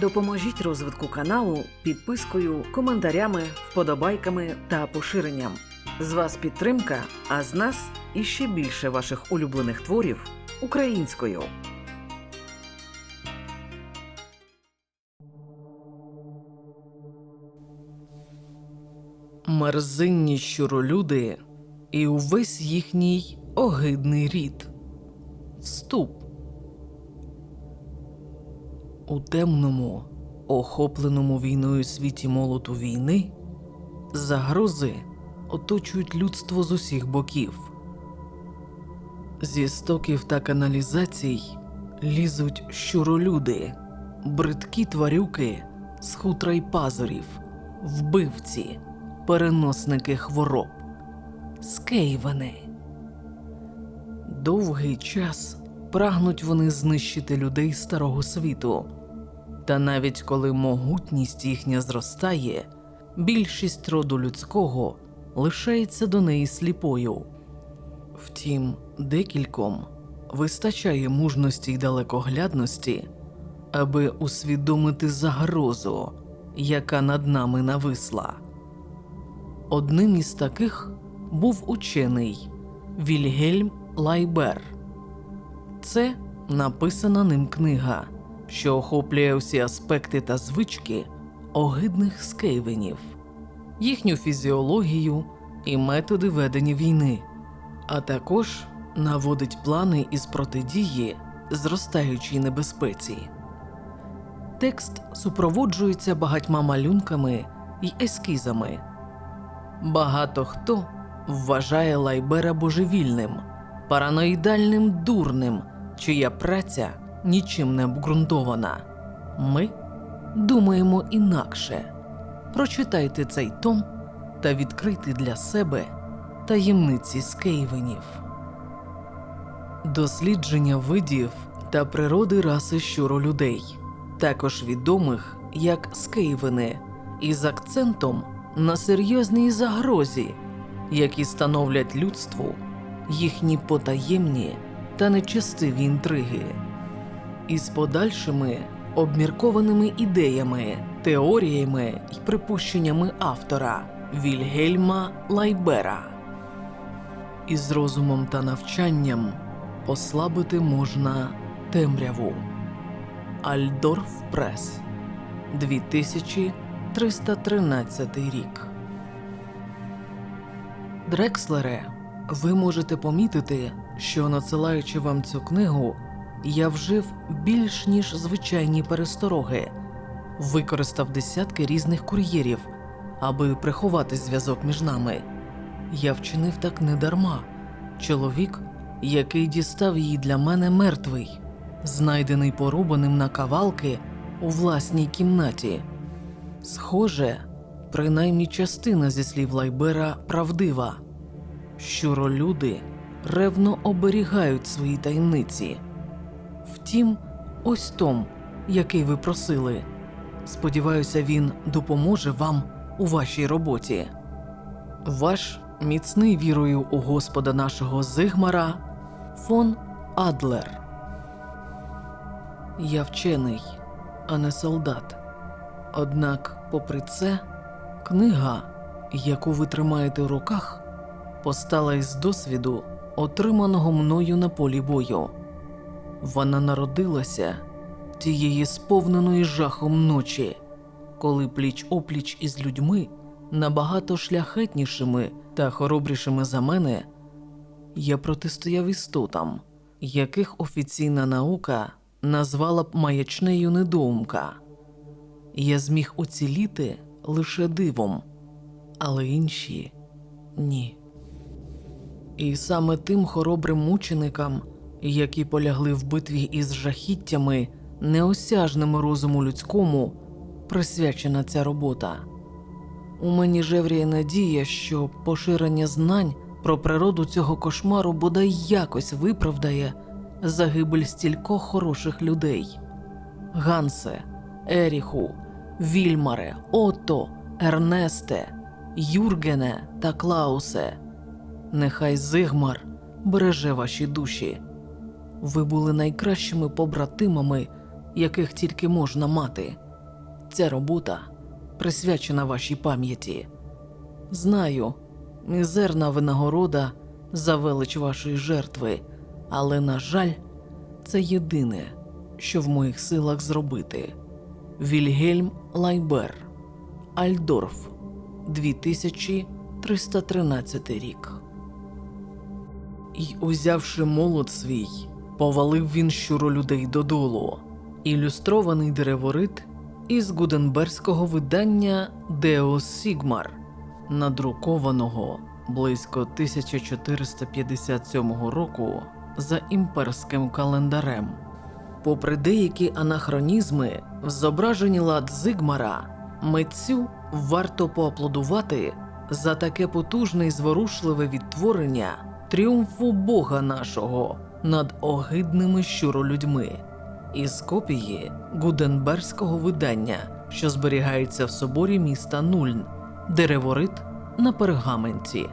Допоможіть розвитку каналу підпискою, коментарями, вподобайками та поширенням. З вас підтримка, а з нас іще більше ваших улюблених творів українською. Мерзинні щуролюди і увесь їхній огидний рід. Вступ. У темному, охопленому війною світі молоту війни, загрози оточують людство з усіх боків. Зі стоків та каналізацій лізуть щуролюди, бридкі тварюки з хутра й пазурів, вбивці, переносники хвороб, скейвени. Довгий час прагнуть вони знищити людей старого світу. Та навіть коли могутність їхня зростає, більшість роду людського лишається до неї сліпою. Втім, декільком вистачає мужності й далекоглядності, аби усвідомити загрозу, яка над нами нависла. Одним із таких був учений Вільгельм Лайбер. Це написана ним книга, що охоплює всі аспекти та звички огидних скейвенів, їхню фізіологію і методи ведення війни, а також наводить плани із протидії зростаючій небезпеці. Текст супроводжується багатьма малюнками й ескізами. Багато хто вважає Лайбера божевільним, параноїдальним дурним, чия праця нічим не обґрунтована. Ми думаємо інакше. Прочитайте цей том та відкрийте для себе таємниці скейвенів. Дослідження видів та природи раси щуролюдей, також відомих як скейвени, із акцентом на серйозній загрозі, які становлять людству їхні потаємні та нечестиві інтриги, із подальшими обміркованими ідеями, теоріями і припущеннями автора Вільгельма Лайбера. Із розумом та навчанням послабити можна темряву. Альдорф Прес 2313 рік. Дрекслере, ви можете помітити, що надсилаючи вам цю книгу, я вжив більш ніж звичайні перестороги, використав десятки різних кур'єрів, аби приховати зв'язок між нами. Я вчинив так недарма. Чоловік, який дістав її для мене мертвий, знайдений порубаним на кавалки у власній кімнаті. Схоже, принаймні частина зі слів Лайбера правдива. Щуролюди ревно оберігають свої таємниці. Втім, ось том, який ви просили. Сподіваюся, він допоможе вам у вашій роботі. Ваш міцний вірою у Господа нашого Зигмара фон Адлер. Я вчений, а не солдат. Однак, попри це, книга, яку ви тримаєте в руках, постала із досвіду, отриманого мною на полі бою. Вона народилася тієї сповненої жахом ночі, коли пліч опліч із людьми, набагато шляхетнішими та хоробрішими за мене, я протистояв істотам, яких офіційна наука назвала б маячнею недоумка. Я зміг уціліти лише дивом, але інші ні. І саме тим хоробрим мученикам, які полягли в битві із жахіттями, неосяжними розуму людському, присвячена ця робота. У мені жевріє надія, що поширення знань про природу цього кошмару бодай якось виправдає загибель стількох хороших людей. Гансе, Еріху, Вільмаре, Отто, Ернесте, Юргене та Клаусе. Нехай Зигмар береже ваші душі. Ви були найкращими побратимами, яких тільки можна мати. Ця робота присвячена вашій пам'яті. Знаю, мізерна винагорода за велич вашої жертви, але, на жаль, це єдине, що в моїх силах зробити. Вільгельм Лайбер, Альдорф, 2313 рік. І, узявши молот свій, повалив він щуру людей додолу. Ілюстрований дереворит із гуденберзького видання Деос Сігмар, надрукованого близько 1457 року за імперським календарем. Попри деякі анахронізми в зображенні лад Зигмара, митцю варто поаплодувати за таке потужне і зворушливе відтворення тріумфу Бога нашого над огидними щуролюдьми із копії гуденберзького видання, що зберігається в соборі міста Нульн, дереворит на пергаменті.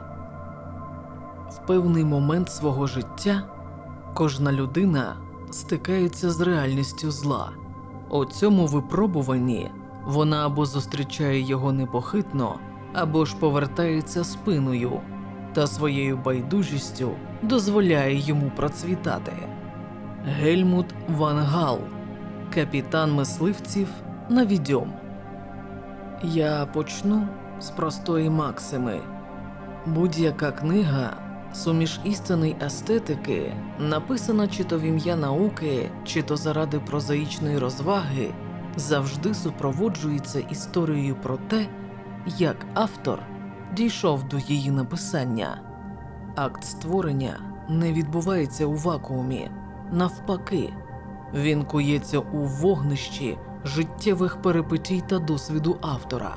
В певний момент свого життя кожна людина стикається з реальністю зла. У цьому випробуванні вона або зустрічає його непохитно, або ж повертається спиною та своєю байдужістю дозволяє йому процвітати. Гельмут Ван Гал, капітан мисливців на відьом. Я почну з простої максими. Будь-яка книга, суміш істини й естетики, написана чи то в ім'я науки, чи то заради прозаїчної розваги, завжди супроводжується історією про те, як автор дійшов до її написання. Акт створення не відбувається у вакуумі, навпаки, він кується у вогнищі життєвих перипетій та досвіду автора.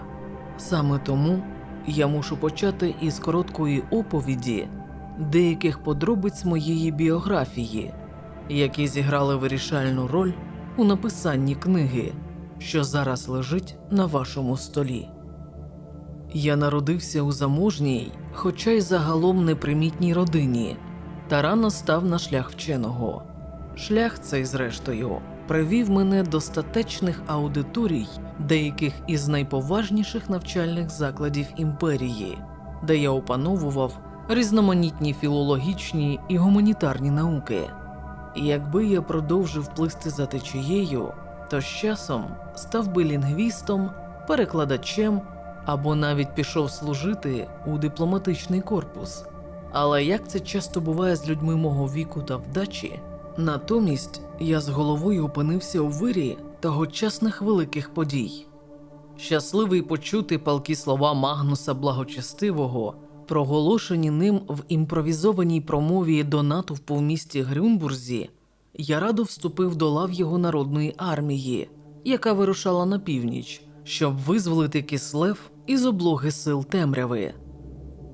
Саме тому я мушу почати із короткої оповіді деяких подробиць моєї біографії, які зіграли вирішальну роль у написанні книги, що зараз лежить на вашому столі. Я народився у заможній, хоча й загалом непримітній родині, та рано став на шлях вченого. Шлях цей, зрештою, привів мене до статечних аудиторій деяких із найповажніших навчальних закладів імперії, де я опановував різноманітні філологічні і гуманітарні науки. Якби я продовжив плисти за течією, то з часом став би лінгвістом, перекладачем або навіть пішов служити у дипломатичний корпус. Але як це часто буває з людьми мого віку та вдачі, натомість я з головою опинився у вирі тогочасних великих подій. Щасливий почути палкі слова Магнуса Благочестивого, проголошені ним в імпровізованій промові до натовпу в місті Грюнбурзі, я радо вступив до лав його народної армії, яка вирушала на північ, щоб визволити Кислев із облоги сил темряви.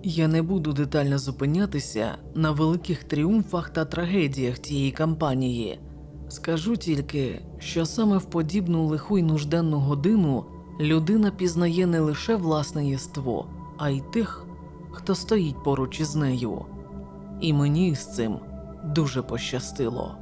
Я не буду детально зупинятися на великих тріумфах та трагедіях тієї кампанії. Скажу тільки, що саме в подібну лиху й нужденну годину людина пізнає не лише власне єство, а й тих, хто стоїть поруч із нею. І мені з цим дуже пощастило.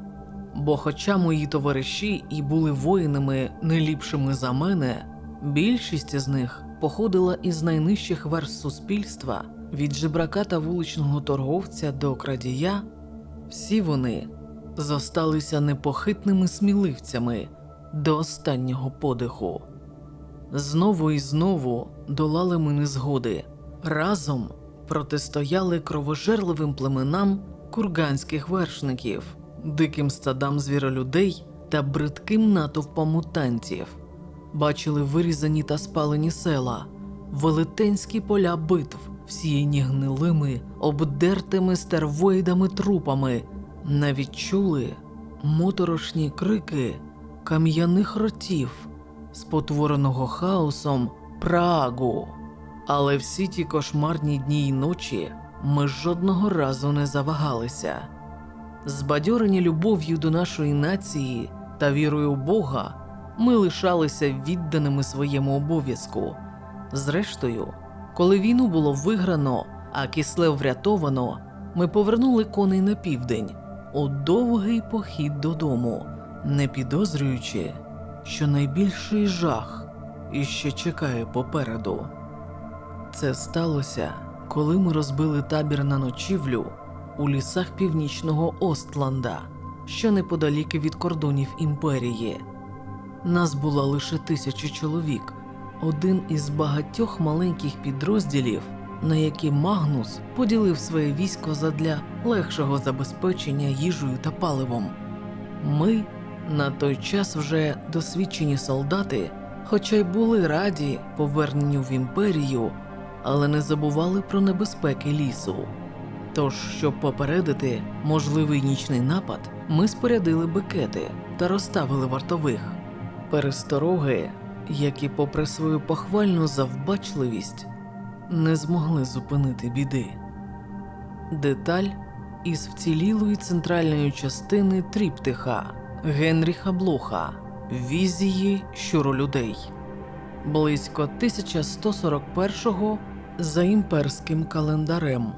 Бо, хоча мої товариші і були воїнами не ліпшими за мене, більшість із них походила із найнижчих верст суспільства від жебрака та вуличного торговця до крадія, всі вони зосталися непохитними сміливцями до останнього подиху. Знову і знову долали ми незгоди, разом протистояли кровожерливим племенам курганських вершників, диким стадам звіролюдей та бридким натовпам мутантів, бачили вирізані та спалені села, велетенські поля битв, всіяні гнилими, обдертими стервоїдами трупами, навіть чули моторошні крики кам'яних ротів, спотвореного хаосом Прагу. Але всі ті кошмарні дні й ночі ми жодного разу не завагалися. Збадьорені любов'ю до нашої нації та вірою в Бога, ми лишалися відданими своєму обов'язку. Зрештою, коли війну було виграно, а кислев врятовано, ми повернули коней на південь у довгий похід додому, не підозрюючи, що найбільший жах іще чекає попереду. Це сталося, коли ми розбили табір на ночівлю у лісах північного Остланда, що неподалік від кордонів імперії. Нас було лише тисячі чоловік, один із багатьох маленьких підрозділів, на які Магнус поділив своє військо задля легшого забезпечення їжею та паливом. Ми на той час вже досвідчені солдати, хоча й були раді поверненню в імперію, але не забували про небезпеки лісу. Тож, щоб попередити можливий нічний напад, ми спорядили бикети та розставили вартових. Перестороги, які, попри свою похвальну завбачливість, не змогли зупинити біди. Деталь із вцілілої центральної частини тріптиха Генріха Блоха Візії щуролюдей близько 1141-го за імперським календарем.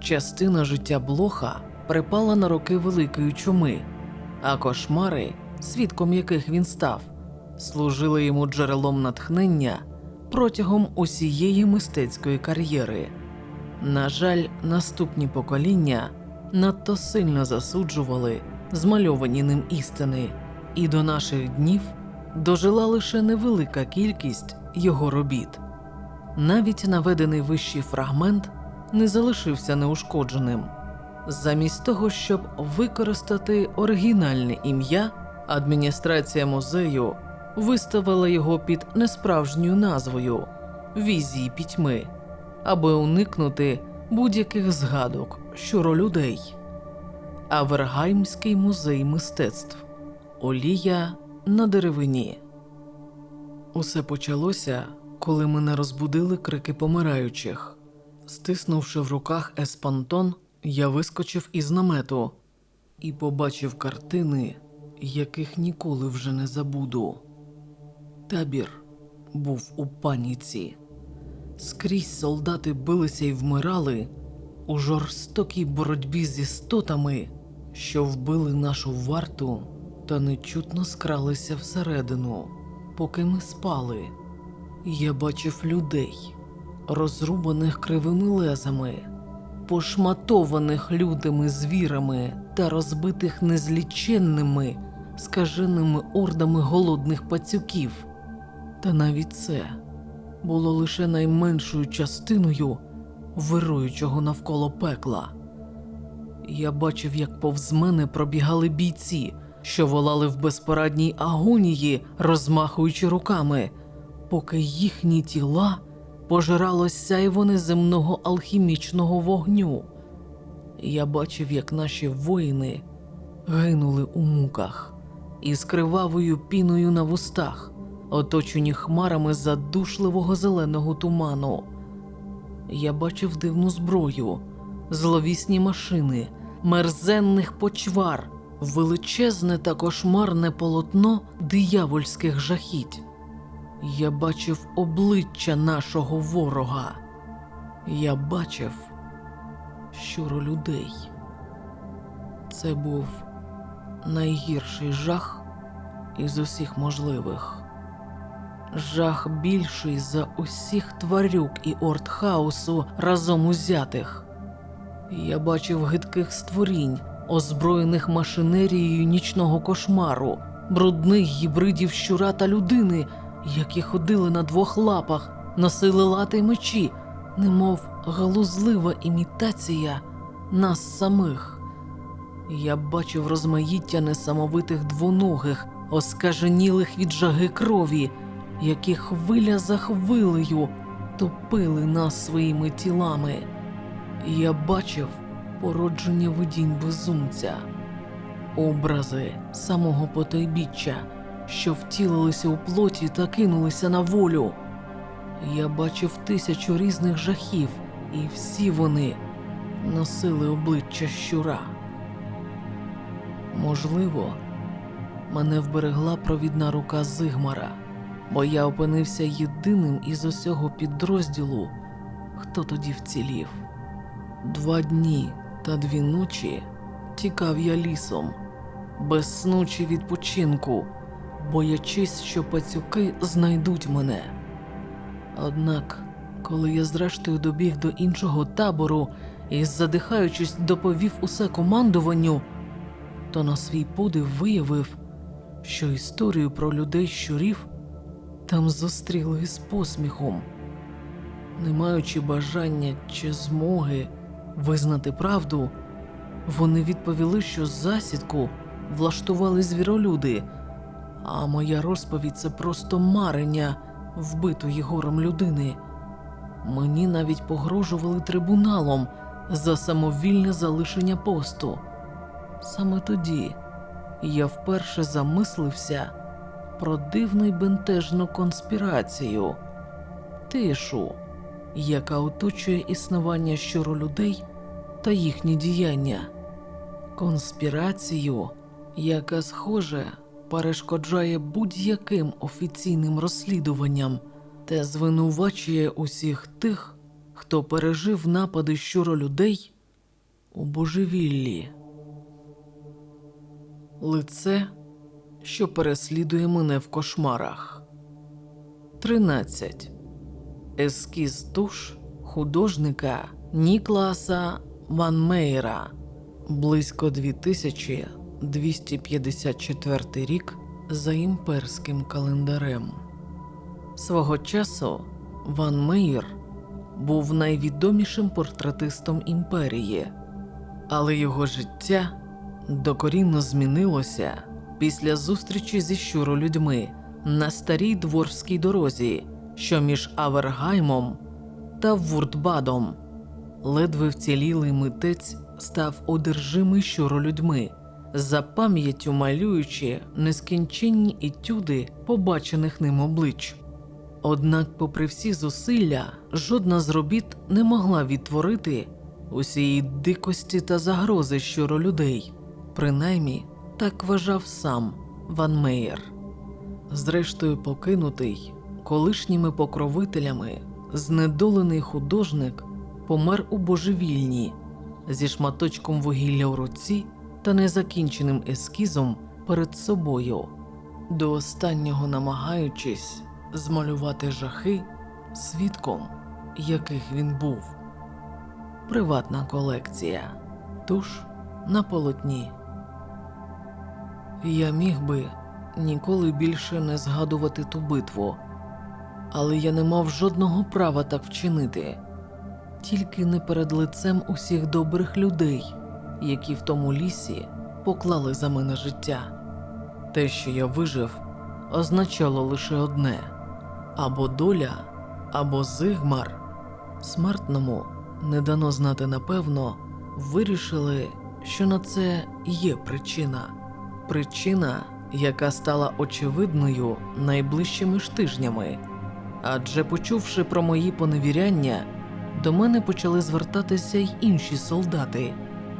Частина життя Блоха припала на роки Великої чуми, а кошмари, свідком яких він став, служили йому джерелом натхнення протягом усієї мистецької кар'єри. На жаль, наступні покоління надто сильно засуджували змальовані ним істини, і до наших днів дожила лише невелика кількість його робіт. Навіть наведений вищий фрагмент не залишився неушкодженим. Замість того, щоб використати оригінальне ім'я, адміністрація музею виставила його під несправжньою назвою Візії пітьми, аби уникнути будь-яких згадок щодо людей. Авергаймський музей мистецтв Олія на деревині. Усе почалося, коли мене розбудили крики помираючих. Стиснувши в руках еспантон, я вискочив із намету і побачив картини, яких ніколи вже не забуду. Табір був у паніці. Скрізь солдати билися і вмирали у жорстокій боротьбі з істотами, що вбили нашу варту та нечутно скралися всередину, поки ми спали. Я бачив людей, розрубаних кривими лезами, пошматованих лютими звірами та розбитих незліченними, скаженими ордами голодних пацюків. Та навіть це було лише найменшою частиною вируючого навколо пекла. Я бачив, як повз мене пробігали бійці, що волали в безпорадній агонії, розмахуючи руками, поки їхні тіла пожирало сяйво неземного алхімічного вогню. Я бачив, як наші воїни гинули у муках із кривавою піною на вустах, оточені хмарами задушливого зеленого туману. Я бачив дивну зброю, зловісні машини, мерзенних почвар, величезне та кошмарне полотно диявольських жахіть. Я бачив обличчя нашого ворога. Я бачив щуро людей. Це був найгірший жах із усіх можливих. Жах більший за усіх тварюк і ортхаусу разом узятих. Я бачив гидких створінь, озброєних машинерією нічного кошмару, брудних гібридів щура та людини, які ходили на двох лапах, носили лати й мечі, немов галузлива імітація нас самих. Я бачив розмаїття несамовитих двоногих, оскаженілих від жаги крові, які хвиля за хвилею топили нас своїми тілами. Я бачив породження видінь безумця, образи самого потойбіччя, що втілилися у плоті та кинулися на волю. Я бачив тисячу різних жахів, і всі вони носили обличчя щура. Можливо, мене вберегла провідна рука Зигмара, бо я опинився єдиним із усього підрозділу, хто тоді вцілів. Два дні та дві ночі тікав я лісом, без сну чи відпочинку, боячись, що пацюки знайдуть мене. Однак, коли я зрештою добіг до іншого табору і, задихаючись, доповів усе командуванню, то на свій подив виявив, що історію про людей щурів там зустріли з посміхом. Не маючи бажання чи змоги визнати правду, вони відповіли, що засідку влаштували звіролюди, а моя розповідь це просто марення вбитої горем людини. Мені навіть погрожували трибуналом за самовільне залишення посту. Саме тоді я вперше замислився про дивну й бентежну конспірацію, тишу, яка оточує існування щуролюдей та їхні діяння, конспірацію, яка, схоже, перешкоджає будь-яким офіційним розслідуванням та звинувачує усіх тих, хто пережив напади щуролюдей у божевіллі. Лице, що переслідує мене в кошмарах. 13. Ескіз туш художника Нікласа Ван Мейра. Близько 2254 рік за імперським календарем. Свого часу Ван Мейер був найвідомішим портретистом імперії, але його життя докорінно змінилося після зустрічі зі щуролюдьми на старій дворській дорозі, що між Авергаймом та Вуртбадом. Ледве вцілілий митець став одержимий щуролюдьми, за пам'яттю малюючи нескінченні етюди побачених ним облич. Однак, попри всі зусилля, жодна з робіт не могла відтворити усієї дикості та загрози щуролюдей. Принаймні, так вважав сам Ван Меєр. Зрештою, покинутий колишніми покровителями, знедолений художник помер у божевільні зі шматочком вугілля у руці та незакінченим ескізом перед собою, до останнього намагаючись змалювати жахи свідком, яких він був. Приватна колекція. Туш на полотні. Я міг би ніколи більше не згадувати ту битву, але я не мав жодного права так вчинити, тільки не перед лицем усіх добрих людей, які в тому лісі поклали за мене життя. Те, що я вижив, означало лише одне або доля, або зигмар. Смертному не дано знати напевно, вирішили, що на це є причина. Причина, яка стала очевидною найближчими ж тижнями. Адже, почувши про мої поневіряння, до мене почали звертатися й інші солдати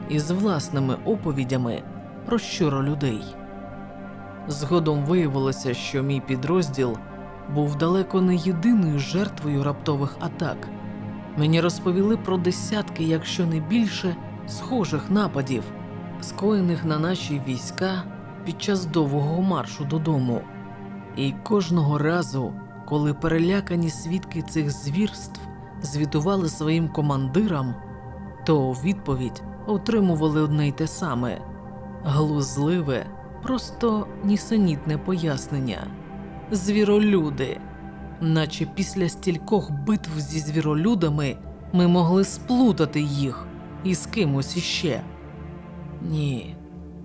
із власними оповідями про щуро людей. Згодом виявилося, що мій підрозділ був далеко не єдиною жертвою раптових атак. Мені розповіли про десятки, якщо не більше, схожих нападів, скоєних на наші війська під час довгого маршу додому. І кожного разу, коли перелякані свідки цих звірств звітували своїм командирам, то відповідь отримували одне й те саме глузливе, просто нісенітне пояснення. Звіролюди, наче після стількох битв зі звіролюдами ми могли сплутати їх із кимось іще. Ні,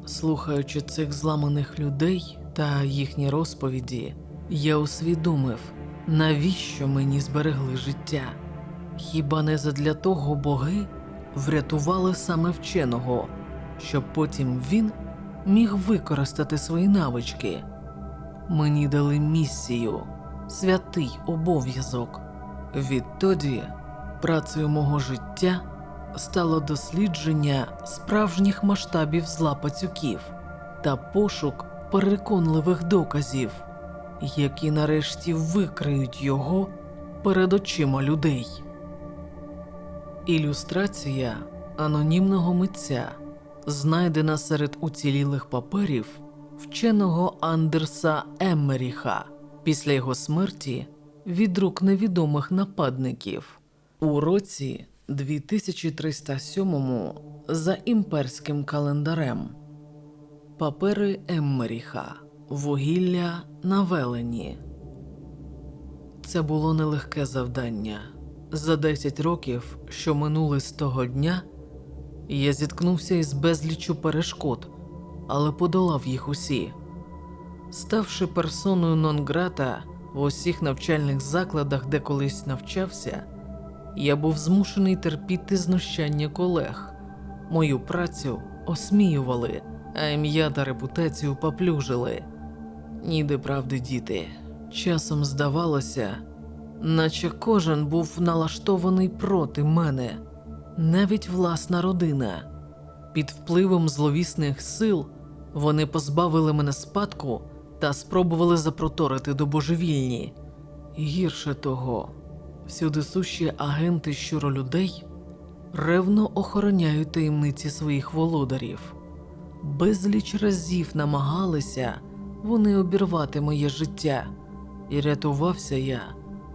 слухаючи цих зламаних людей та їхні розповіді, я усвідомив, навіщо мені зберегли життя. Хіба не задля того боги врятували саме вченого, щоб потім він міг використати свої навички. Мені дали місію, святий обов'язок. Відтоді працею мого життя стало дослідження справжніх масштабів зла пацюків та пошук переконливих доказів, які нарешті викриють його перед очима людей. Ілюстрація анонімного митця, знайдена серед уцілілих паперів вченого Андерса Еммеріха після його смерті від рук невідомих нападників у році 2307 за імперським календарем. Папери Еммеріха, вугілля на велені. Це було нелегке завдання. За 10 років, що минули з того дня, я зіткнувся із безліччю перешкод, але подолав їх усі. Ставши персоною нон-грата в усіх навчальних закладах, де колись навчався, я був змушений терпіти знущання колег. Мою працю осміювали, а ім'я та репутацію поплюжили. Ніде правди діти. Часом здавалося, наче кожен був налаштований проти мене, навіть власна родина. Під впливом зловісних сил вони позбавили мене спадку та спробували запроторити до божевільні. Гірше того, всюди сущі агенти щуролюдей ревно охороняють таємниці своїх володарів. Безліч разів намагалися вони обірвати моє життя, і рятувався я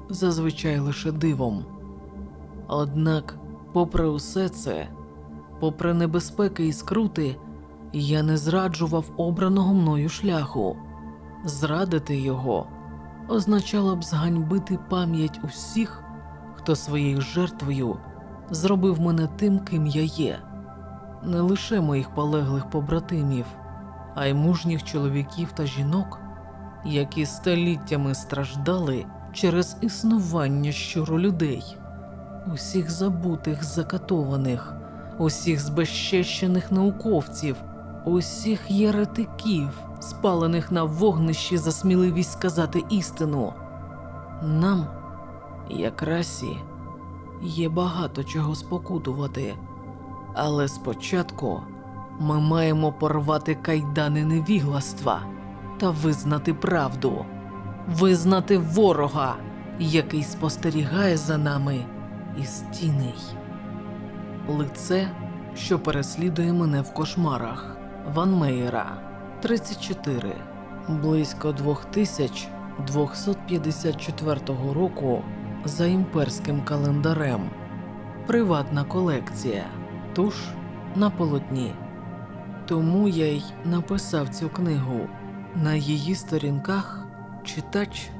зазвичай лише дивом. Однак, попри усе це, попри небезпеки і скрути, я не зраджував обраного мною шляху. Зрадити його означало б зганьбити пам'ять усіх, хто своєю жертвою зробив мене тим, ким я є, не лише моїх полеглих побратимів, а й мужніх чоловіків та жінок, які століттями страждали через існування щуролюдей, усіх забутих закатованих, усіх збезчещених науковців, усіх єретиків, спалених на вогнищі за сміливість сказати істину. Нам, як расі, є багато чого спокутувати, але спочатку ми маємо порвати кайдани невігластва та визнати правду, визнати ворога, який спостерігає за нами із тіней. Лице, що переслідує мене в кошмарах. Ван Мейера 34 близько 2254 року за імперським календарем. Приватна колекція. Туш на полотні. Тому я й написав цю книгу. На її сторінках читач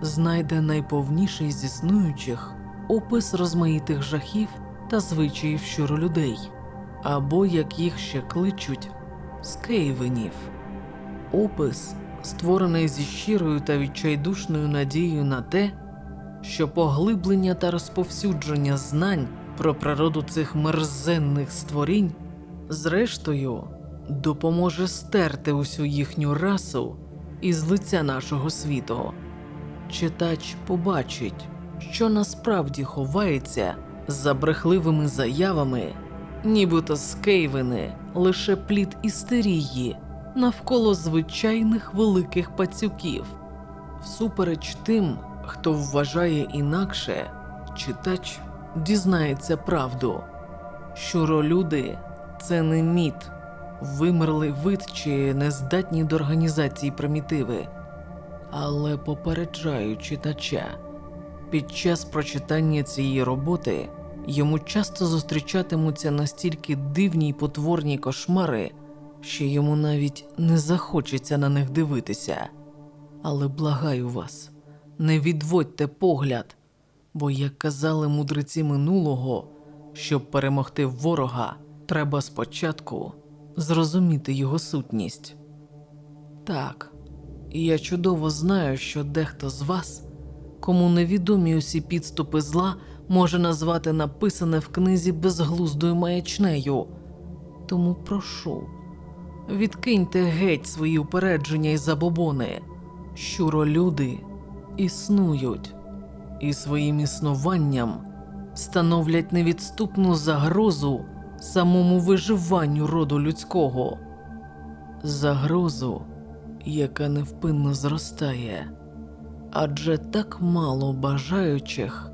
знайде найповніший з існуючих опис розмаїтих жахів та звичаїв щуролюдей, або як їх ще кличуть скейвенів. Опис, створений зі щирою та відчайдушною надією на те, що поглиблення та розповсюдження знань про природу цих мерзенних створінь, зрештою, допоможе стерти усю їхню расу із лиця нашого світу. Читач побачить, що насправді ховається за брехливими заявами, нібито скейвени лише плід істерії навколо звичайних великих пацюків. Всупереч тим, хто вважає інакше, читач дізнається правду. Щуролюди це не міт, вимерлий вид чи нездатні до організації примітиви. Але попереджаю читача, під час прочитання цієї роботи йому часто зустрічатимуться настільки дивні й потворні кошмари, що йому навіть не захочеться на них дивитися. Але благаю вас, не відводьте погляд, бо, як казали мудреці минулого, щоб перемогти ворога, треба спочатку зрозуміти його сутність. Так, я чудово знаю, що дехто з вас, кому невідомі усі підступи зла, може назвати написане в книзі безглуздою маячнею. Тому прошу, відкиньте геть свої упередження і забобони. Щуролюди існують. І своїм існуванням становлять невідступну загрозу самому виживанню роду людського, загрозу, яка невпинно зростає, адже так мало бажаючих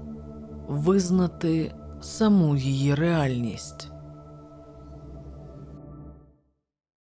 визнати саму її реальність.